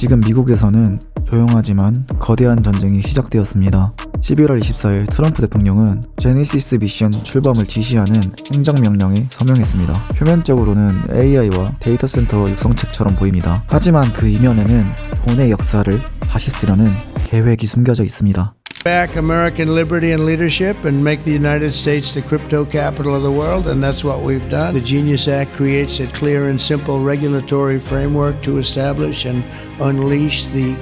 지금 미국에서는 조용하지만 거대한 전쟁이 시작되었습니다. 11월 24일 트럼프 대통령은 제네시스 미션 출범을 지시하는 행정명령에 서명했습니다. 표면적으로는 AI와 데이터 센터 육성책처럼 보입니다. 하지만 그 이면에는 돈의 역사를 다시 쓰려는 계획이 숨겨져 있습니다. Back American liberty and leadership and make the United States the crypto capital of the world, and that's what we've done. The Genius Act creates a clear and simple regulatory framework to establish and unleash the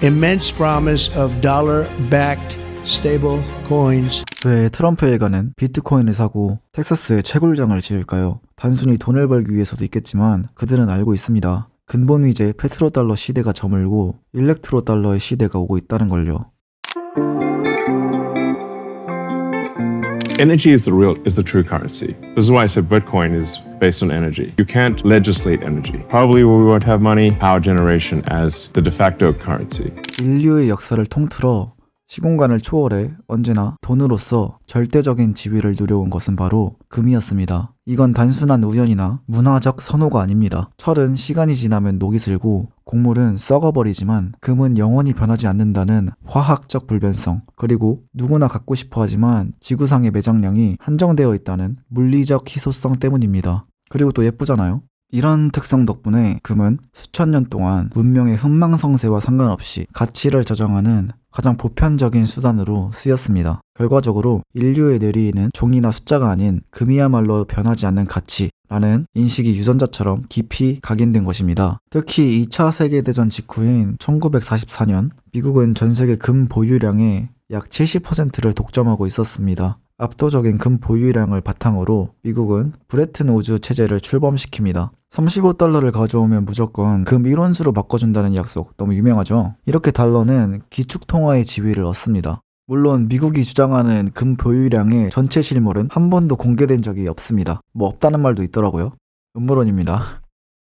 immense promise of dollar backed stable coins. 왜 트럼프 일가는 비트코인을 사고 텍사스에 채굴장을 지을까요? 단순히 돈을 벌기 위해서도 있겠지만 그들은 알고 있습니다. 근본 위제 페트로 달러 시대가 저물고 일렉트로 달러의 시대가 오고 있다는 걸요. Energy is the real is the true currency. This is why I said Bitcoin is based on energy. You can't legislate energy. Probably we won't have money, power generation as the de facto currency. 인류의 역사를 통틀어 시공간을 초월해 언제나 돈으로서 절대적인 지위를 누려온 것은 바로 금이었습니다. 이건 단순한 우연이나 문화적 선호가 아닙니다. 철은 시간이 지나면 녹이 슬고 곡물은 썩어버리지만 금은 영원히 변하지 않는다는 화학적 불변성, 그리고 누구나 갖고 싶어 하지만 지구상의 매장량이 한정되어 있다는 물리적 희소성 때문입니다. 그리고 또 예쁘잖아요? 이런 특성 덕분에 금은 수천 년 동안 문명의 흥망성쇠와 상관없이 가치를 저장하는 가장 보편적인 수단으로 쓰였습니다. 결과적으로 인류의 뇌리에는 종이나 숫자가 아닌 금이야말로 변하지 않는 가치 라는 인식이 유전자처럼 깊이 각인된 것입니다. 특히 2차 세계대전 직후인 1944년 미국은 전 세계 금 보유량의 약 70%를 독점하고 있었습니다. 압도적인 금 보유량을 바탕으로 미국은 브레튼 우즈 체제를 출범시킵니다. 35달러를 가져오면 무조건 금 1원수로 바꿔준다는 약속 너무 유명하죠? 이렇게 달러는 기축통화의 지위를 얻습니다. 물론 미국이 주장하는 금 보유량의 전체 실물은 한 번도 공개된 적이 없습니다. 뭐 없다는 말도 있더라고요. 음모론입니다.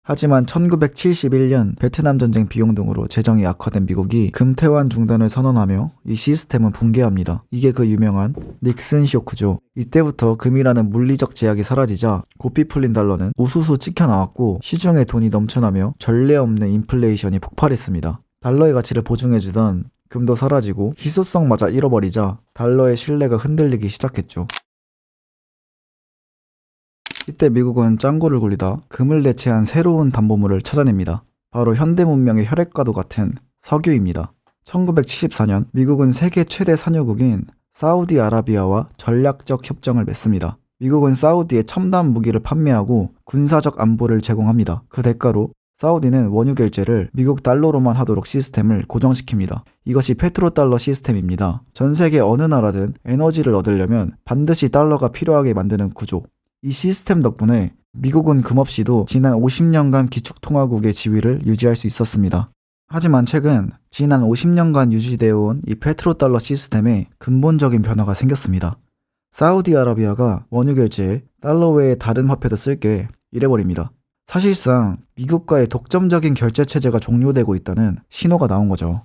하지만 1971년 베트남 전쟁 비용 등으로 재정이 악화된 미국이 금태환 중단을 선언하며 이 시스템은 붕괴합니다. 이게 그 유명한 닉슨 쇼크죠. 이때부터 금이라는 물리적 제약이 사라지자 고삐 풀린 달러는 우수수 찍혀 나왔고 시중에 돈이 넘쳐나며 전례 없는 인플레이션이 폭발했습니다. 달러의 가치를 보증해주던 금도 사라지고 희소성마저 잃어버리자 달러의 신뢰가 흔들리기 시작했죠. 이때 미국은 짱구를 굴리다 금을 대체한 새로운 담보물을 찾아냅니다. 바로 현대 문명의 혈액과도 같은 석유입니다. 1974년 미국은 세계 최대 산유국인 사우디아라비아와 전략적 협정을 맺습니다. 미국은 사우디에 첨단 무기를 판매하고 군사적 안보를 제공합니다. 그 대가로 사우디는 원유 결제를 미국 달러로만 하도록 시스템을 고정시킵니다. 이것이 페트로달러 시스템입니다. 전 세계 어느 나라든 에너지를 얻으려면 반드시 달러가 필요하게 만드는 구조. 이 시스템 덕분에 미국은 금없이도 지난 50년간 기축통화국의 지위를 유지할 수 있었습니다. 하지만 최근 지난 50년간 유지되어 온 이 페트로달러 시스템에 근본적인 변화가 생겼습니다. 사우디아라비아가 원유 결제에 달러 외에 다른 화폐도 쓸게 이래버립니다. 사실상 미국과의 독점적인 결제 체제가 종료되고 있다는 신호가 나온 거죠.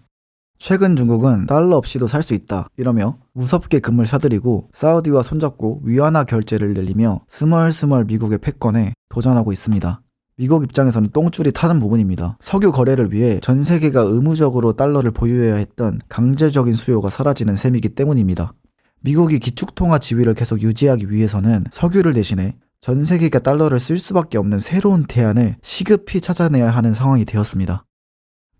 최근 중국은 달러 없이도 살 수 있다 이러며 무섭게 금을 사들이고 사우디와 손잡고 위안화 결제를 늘리며 스멀스멀 미국의 패권에 도전하고 있습니다. 미국 입장에서는 똥줄이 타는 부분입니다. 석유 거래를 위해 전 세계가 의무적으로 달러를 보유해야 했던 강제적인 수요가 사라지는 셈이기 때문입니다. 미국이 기축통화 지위를 계속 유지하기 위해서는 석유를 대신해 전 세계가 달러를 쓸 수밖에 없는 새로운 대안을 시급히 찾아내야 하는 상황이 되었습니다.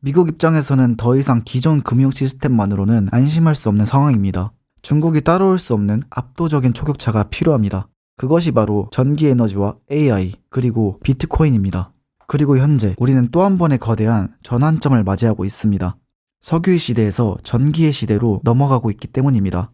미국 입장에서는 더 이상 기존 금융 시스템만으로는 안심할 수 없는 상황입니다. 중국이 따라올 수 없는 압도적인 초격차가 필요합니다. 그것이 바로 전기 에너지와 AI, 그리고 비트코인입니다. 그리고 현재 우리는 또 한 번의 거대한 전환점을 맞이하고 있습니다. 석유의 시대에서 전기의 시대로 넘어가고 있기 때문입니다.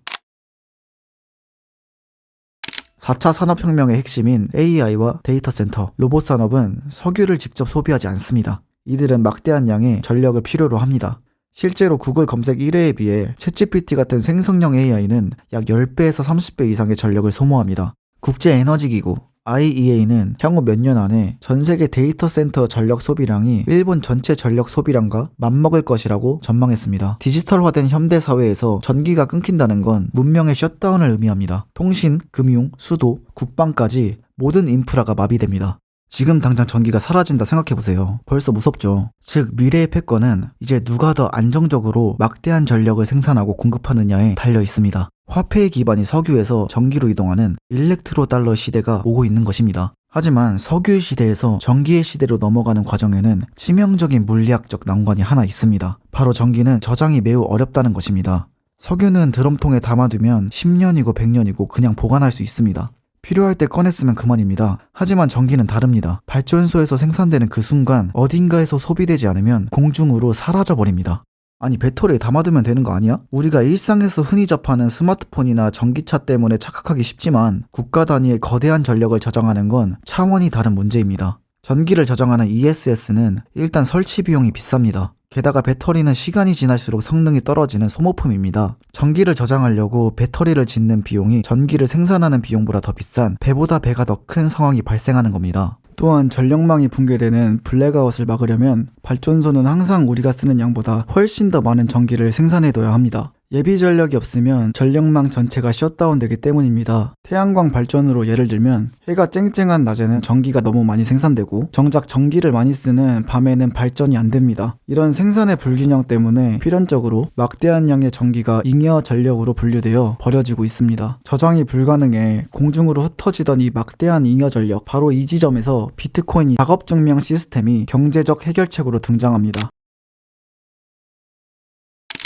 4차 산업혁명의 핵심인 AI와 데이터 센터, 로봇 산업은 석유를 직접 소비하지 않습니다. 이들은 막대한 양의 전력을 필요로 합니다. 실제로 구글 검색 1회에 비해 챗GPT 같은 생성형 AI는 약 10배에서 30배 이상의 전력을 소모합니다. 국제에너지기구 IEA는 향후 몇 년 안에 전 세계 데이터 센터 전력 소비량이 일본 전체 전력 소비량과 맞먹을 것이라고 전망했습니다. 디지털화된 현대 사회에서 전기가 끊긴다는 건 문명의 셧다운을 의미합니다. 통신, 금융, 수도, 국방까지 모든 인프라가 마비됩니다. 지금 당장 전기가 사라진다 생각해보세요. 벌써 무섭죠. 즉, 미래의 패권은 이제 누가 더 안정적으로 막대한 전력을 생산하고 공급하느냐에 달려 있습니다. 화폐의 기반이 석유에서 전기로 이동하는 일렉트로 달러 시대가 오고 있는 것입니다. 하지만 석유의 시대에서 전기의 시대로 넘어가는 과정에는 치명적인 물리학적 난관이 하나 있습니다. 바로 전기는 저장이 매우 어렵다는 것입니다. 석유는 드럼통에 담아두면 10년이고 100년이고 그냥 보관할 수 있습니다. 필요할 때 꺼냈으면 그만입니다. 하지만 전기는 다릅니다. 발전소에서 생산되는 그 순간 어딘가에서 소비되지 않으면 공중으로 사라져 버립니다. 아니 배터리에 담아두면 되는 거 아니야? 우리가 일상에서 흔히 접하는 스마트폰이나 전기차 때문에 착각하기 쉽지만 국가 단위의 거대한 전력을 저장하는 건 차원이 다른 문제입니다. 전기를 저장하는 ESS는 일단 설치 비용이 비쌉니다. 게다가 배터리는 시간이 지날수록 성능이 떨어지는 소모품입니다. 전기를 저장하려고 배터리를 짓는 비용이 전기를 생산하는 비용보다 더 비싼 배보다 배가 더 큰 상황이 발생하는 겁니다. 또한 전력망이 붕괴되는 블랙아웃을 막으려면 발전소는 항상 우리가 쓰는 양보다 훨씬 더 많은 전기를 생산해둬야 합니다. 예비 전력이 없으면 전력망 전체가 셧다운되기 때문입니다. 태양광 발전으로 예를 들면 해가 쨍쨍한 낮에는 전기가 너무 많이 생산되고 정작 전기를 많이 쓰는 밤에는 발전이 안 됩니다. 이런 생산의 불균형 때문에 필연적으로 막대한 양의 전기가 잉여 전력으로 분류되어 버려지고 있습니다. 저장이 불가능해 공중으로 흩어지던 이 막대한 잉여 전력 바로 이 지점에서 비트코인 작업 증명 시스템이 경제적 해결책으로 등장합니다.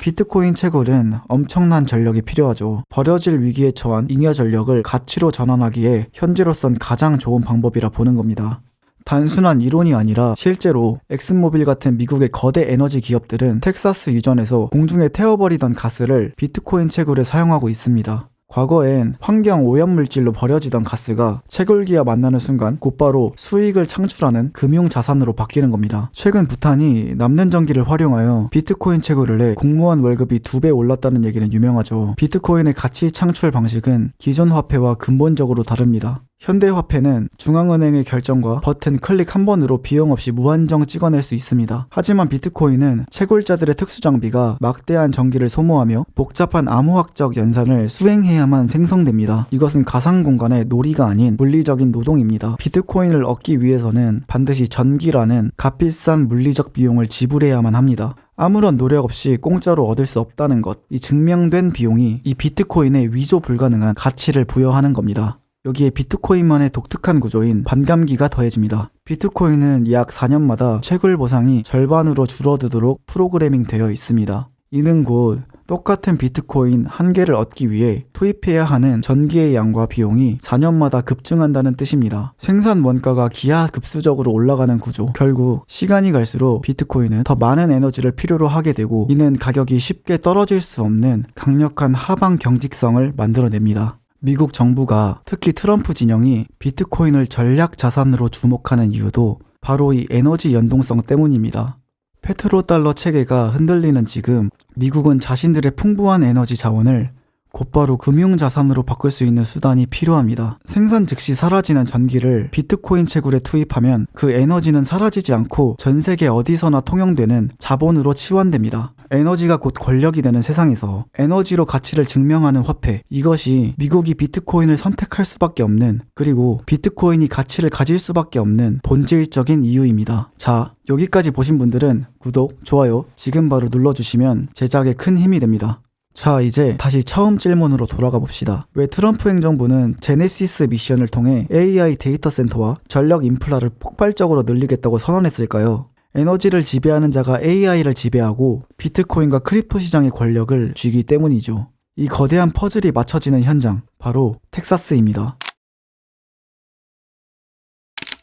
비트코인 채굴은 엄청난 전력이 필요하죠. 버려질 위기에 처한 잉여 전력을 가치로 전환하기에 현재로선 가장 좋은 방법이라 보는 겁니다. 단순한 이론이 아니라 실제로 엑슨모빌 같은 미국의 거대 에너지 기업들은 텍사스 유전에서 공중에 태워버리던 가스를 비트코인 채굴에 사용하고 있습니다. 과거엔 환경 오염물질로 버려지던 가스가 채굴기와 만나는 순간 곧바로 수익을 창출하는 금융 자산으로 바뀌는 겁니다. 최근 부탄이 남는 전기를 활용하여 비트코인 채굴을 해 공무원 월급이 두 배 올랐다는 얘기는 유명하죠. 비트코인의 가치 창출 방식은 기존 화폐와 근본적으로 다릅니다. 현대화폐는 중앙은행의 결정과 버튼 클릭 한 번으로 비용 없이 무한정 찍어낼 수 있습니다. 하지만 비트코인은 채굴자들의 특수 장비가 막대한 전기를 소모하며 복잡한 암호학적 연산을 수행해야만 생성됩니다. 이것은 가상 공간의 놀이가 아닌 물리적인 노동입니다. 비트코인을 얻기 위해서는 반드시 전기라는 값비싼 물리적 비용을 지불해야만 합니다. 아무런 노력 없이 공짜로 얻을 수 없다는 것, 이 증명된 비용이 이 비트코인에 위조 불가능한 가치를 부여하는 겁니다. 여기에 비트코인만의 독특한 구조인 반감기가 더해집니다. 비트코인은 약 4년마다 채굴 보상이 절반으로 줄어들도록 프로그래밍 되어 있습니다. 이는 곧 똑같은 비트코인 한 개를 얻기 위해 투입해야 하는 전기의 양과 비용이 4년마다 급증한다는 뜻입니다. 생산 원가가 기하급수적으로 올라가는 구조. 결국 시간이 갈수록 비트코인은 더 많은 에너지를 필요로 하게 되고 이는 가격이 쉽게 떨어질 수 없는 강력한 하방 경직성을 만들어냅니다. 미국 정부가 특히 트럼프 진영이 비트코인을 전략 자산으로 주목하는 이유도 바로 이 에너지 연동성 때문입니다. 페트로달러 체계가 흔들리는 지금 미국은 자신들의 풍부한 에너지 자원을 곧바로 금융자산으로 바꿀 수 있는 수단이 필요합니다. 생산 즉시 사라지는 전기를 비트코인 채굴에 투입하면 그 에너지는 사라지지 않고 전 세계 어디서나 통용되는 자본으로 치환됩니다. 에너지가 곧 권력이 되는 세상에서 에너지로 가치를 증명하는 화폐, 이것이 미국이 비트코인을 선택할 수밖에 없는, 그리고 비트코인이 가치를 가질 수밖에 없는 본질적인 이유입니다. 자, 여기까지 보신 분들은 구독, 좋아요 지금 바로 눌러주시면 제작에 큰 힘이 됩니다. 자, 이제 다시 처음 질문으로 돌아가 봅시다. 왜 트럼프 행정부는 제네시스 미션을 통해 AI 데이터 센터와 전력 인프라를 폭발적으로 늘리겠다고 선언했을까요? 에너지를 지배하는 자가 AI를 지배하고 비트코인과 크립토 시장의 권력을 쥐기 때문이죠. 이 거대한 퍼즐이 맞춰지는 현장, 바로 텍사스입니다.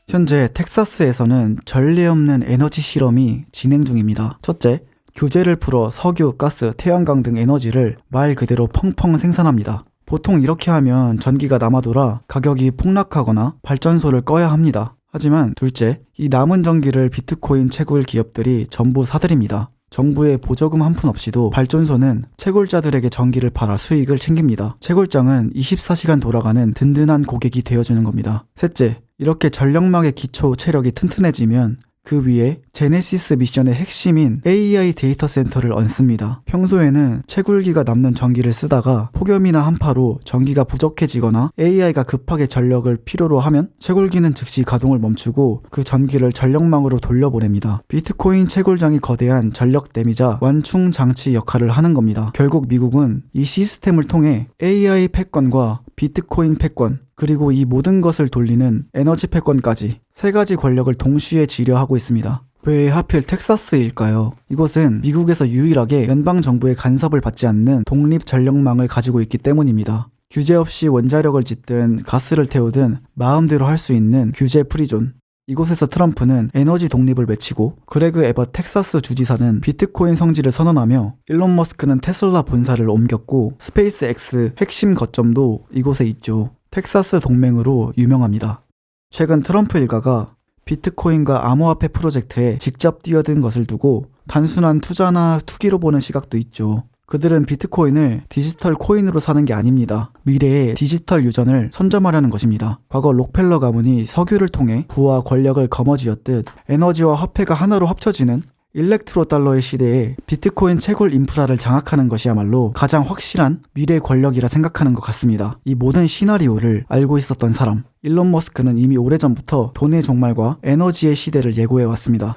현재 텍사스에서는 전례 없는 에너지 실험이 진행 중입니다. 첫째, 규제를 풀어 석유, 가스, 태양광 등 에너지를 말 그대로 펑펑 생산합니다. 보통 이렇게 하면 전기가 남아돌아 가격이 폭락하거나 발전소를 꺼야 합니다. 하지만 둘째, 이 남은 전기를 비트코인 채굴 기업들이 전부 사들입니다. 정부의 보조금 한 푼 없이도 발전소는 채굴자들에게 전기를 팔아 수익을 챙깁니다. 채굴장은 24시간 돌아가는 든든한 고객이 되어주는 겁니다. 셋째, 이렇게 전력망의 기초 체력이 튼튼해지면 그 위에 제네시스 미션의 핵심인 AI 데이터 센터를 얹습니다. 평소에는 채굴기가 남는 전기를 쓰다가 폭염이나 한파로 전기가 부족해지거나 AI가 급하게 전력을 필요로 하면 채굴기는 즉시 가동을 멈추고 그 전기를 전력망으로 돌려보냅니다. 비트코인 채굴장이 거대한 전력 대미자 완충 장치 역할을 하는 겁니다. 결국 미국은 이 시스템을 통해 AI 패권과 비트코인 패권, 그리고 이 모든 것을 돌리는 에너지 패권까지 세 가지 권력을 동시에 지려하고 있습니다. 왜 하필 텍사스일까요? 이곳은 미국에서 유일하게 연방정부의 간섭을 받지 않는 독립 전력망을 가지고 있기 때문입니다. 규제 없이 원자력을 짓든 가스를 태우든 마음대로 할 수 있는 규제 프리존. 이곳에서 트럼프는 에너지 독립을 외치고 그레그 에버 텍사스 주지사는 비트코인 성지를 선언하며 일론 머스크는 테슬라 본사를 옮겼고 스페이스 X 핵심 거점도 이곳에 있죠. 텍사스 동맹으로 유명합니다. 최근 트럼프 일가가 비트코인과 암호화폐 프로젝트에 직접 뛰어든 것을 두고 단순한 투자나 투기로 보는 시각도 있죠. 그들은 비트코인을 디지털 코인으로 사는 게 아닙니다. 미래의 디지털 유전을 선점하려는 것입니다. 과거 록펠러 가문이 석유를 통해 부와 권력을 거머쥐었듯 에너지와 화폐가 하나로 합쳐지는 일렉트로 달러의 시대에 비트코인 채굴 인프라를 장악하는 것이야말로 가장 확실한 미래 권력이라 생각하는 것 같습니다. 이 모든 시나리오를 알고 있었던 사람, 일론 머스크는 이미 오래전부터 돈의 종말과 에너지의 시대를 예고해 왔습니다.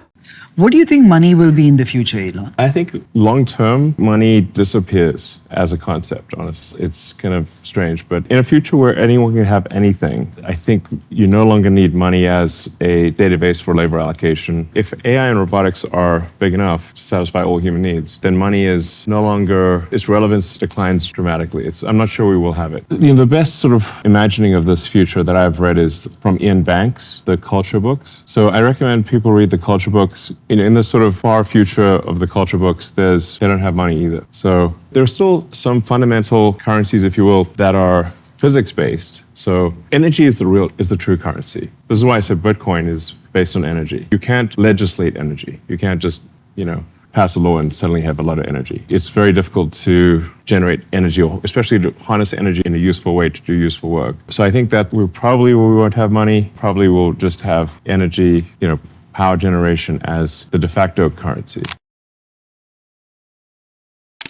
What do you think money will be in the future, Elon? I think long term, money disappears as a concept, honestly. It's kind of strange. But in a future where anyone can have anything, I think you no longer need money as a database for labor allocation. If AI and robotics are big enough to satisfy all human needs, then money is no longer, its relevance declines dramatically. It's, I'm not sure we will have it. You know, the best sort of imagining of this future that I've read is from Ian Banks, the culture books. So I recommend people read the culture books. Know, in the sort of far future of the culture books, there's they don't have money either. So there's still some fundamental currencies, if you will, that are physics based. So energy is the real is the true currency. This is why I said Bitcoin is based on energy. You can't legislate energy. You can't just, you know, pass a law and suddenly have a lot of energy. It's very difficult to generate energy, or especially to harness energy in a useful way to do useful work. So I think that we probably we won't have money. Probably we'll just have energy, you know, power generation as the de facto currency.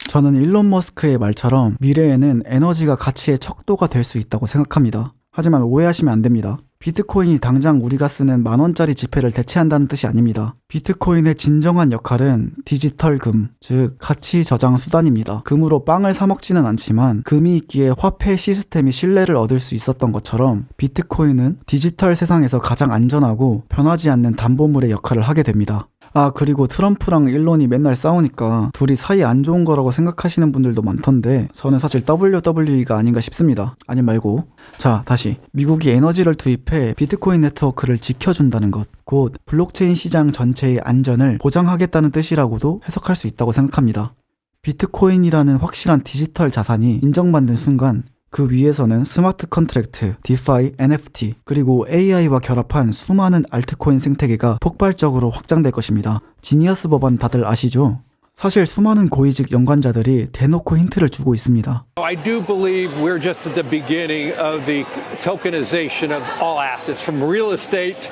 저는 일론 머스크의 말처럼 미래에는 에너지가 가치의 척도가 될 수 있다고 생각합니다. 하지만 오해하시면 안 됩니다. 비트코인이 당장 우리가 쓰는 만원짜리 지폐를 대체한다는 뜻이 아닙니다. 비트코인의 진정한 역할은 디지털 금, 즉 가치 저장 수단입니다. 금으로 빵을 사 먹지는 않지만 금이 있기에 화폐 시스템이 신뢰를 얻을 수 있었던 것처럼 비트코인은 디지털 세상에서 가장 안전하고 변하지 않는 담보물의 역할을 하게 됩니다. 아, 그리고 트럼프랑 일론이 맨날 싸우니까 둘이 사이 안 좋은 거라고 생각하시는 분들도 많던데 저는 사실 WWE가 아닌가 싶습니다. 아니 말고. 자, 다시. 미국이 에너지를 투입해 비트코인 네트워크를 지켜준다는 것. 곧 블록체인 시장 전체의 안전을 보장하겠다는 뜻이라고도 해석할 수 있다고 생각합니다. 비트코인이라는 확실한 디지털 자산이 인정받는 순간 그 위에서는 스마트 컨트랙트, 디파이, NFT, 그리고 AI와 결합한 수많은 알트코인 생태계가 폭발적으로 확장될 것입니다. 지니어스 법안 다들 아시죠? 사실 수많은 고위직 연관자들이 대놓고 힌트를 주고 있습니다. I do believe we're just at the beginning of the tokenization of all assets, from real estate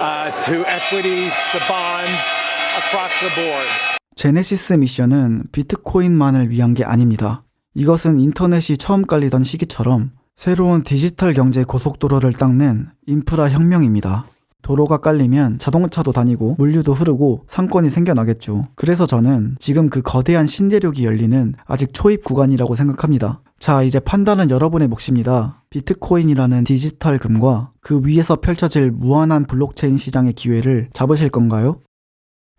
uh, to equities to bonds across the board. 제네시스 미션은 비트코인만을 위한 게 아닙니다. 이것은 인터넷이 처음 깔리던 시기처럼 새로운 디지털 경제 고속도로를 닦는 인프라 혁명입니다. 도로가 깔리면 자동차도 다니고 물류도 흐르고 상권이 생겨나겠죠. 그래서 저는 지금 그 거대한 신대륙이 열리는 아직 초입 구간이라고 생각합니다. 자, 이제 판단은 여러분의 몫입니다. 비트코인이라는 디지털 금과 그 위에서 펼쳐질 무한한 블록체인 시장의 기회를 잡으실 건가요?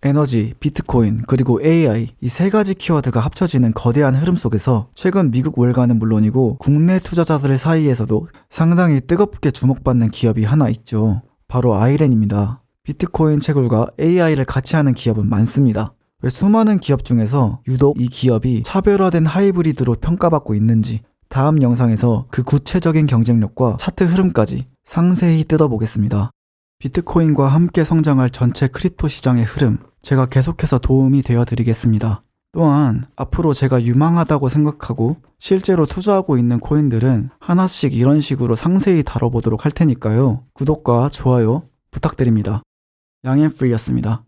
에너지, 비트코인, 그리고 AI 이 세 가지 키워드가 합쳐지는 거대한 흐름 속에서 최근 미국 월가는 물론이고 국내 투자자들 사이에서도 상당히 뜨겁게 주목받는 기업이 하나 있죠. 바로 아이렌입니다. 비트코인 채굴과 AI를 같이 하는 기업은 많습니다. 왜 수많은 기업 중에서 유독 이 기업이 차별화된 하이브리드로 평가받고 있는지 다음 영상에서 그 구체적인 경쟁력과 차트 흐름까지 상세히 뜯어보겠습니다. 비트코인과 함께 성장할 전체 크립토 시장의 흐름, 제가 계속해서 도움이 되어 드리겠습니다. 또한 앞으로 제가 유망하다고 생각하고 실제로 투자하고 있는 코인들은 하나씩 이런 식으로 상세히 다뤄보도록 할 테니까요. 구독과 좋아요 부탁드립니다. 양앤프리였습니다.